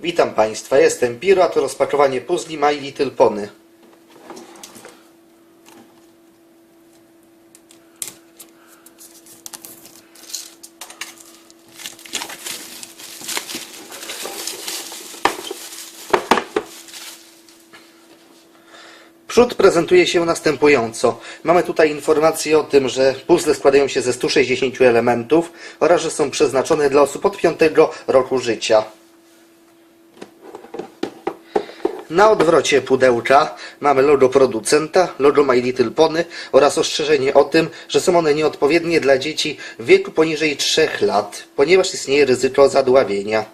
Witam Państwa, jestem Piro, a to rozpakowanie puzli My Little Pony. Przód prezentuje się następująco. Mamy tutaj informację o tym, że puzzle składają się ze 160 elementów oraz że są przeznaczone dla osób od 5 roku życia. Na odwrocie pudełka mamy logo producenta, logo My Little Pony oraz ostrzeżenie o tym, że są one nieodpowiednie dla dzieci w wieku poniżej 3 lat, ponieważ istnieje ryzyko zadławienia.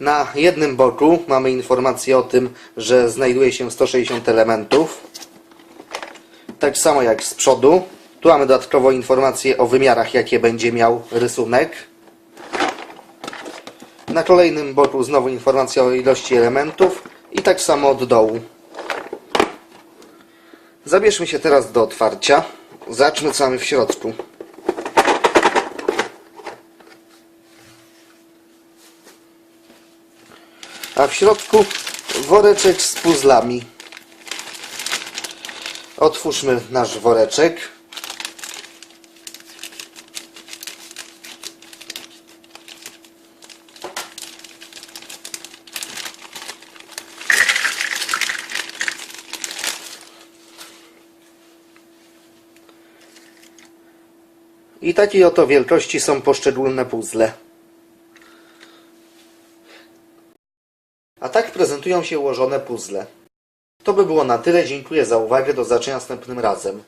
Na jednym boku mamy informację o tym, że znajduje się 160 elementów. Tak samo jak z przodu. Tu mamy dodatkowo informację o wymiarach, jakie będzie miał rysunek. Na kolejnym boku znowu informacja o ilości elementów i tak samo od dołu. Zabierzmy się teraz do otwarcia. Zacznę co w środku. A w środku woreczek z puzzlami. Otwórzmy nasz woreczek. I takiej oto wielkości są poszczególne puzzle. A tak prezentują się ułożone puzzle. To by było na tyle. Dziękuję za uwagę. Do zobaczenia następnym razem.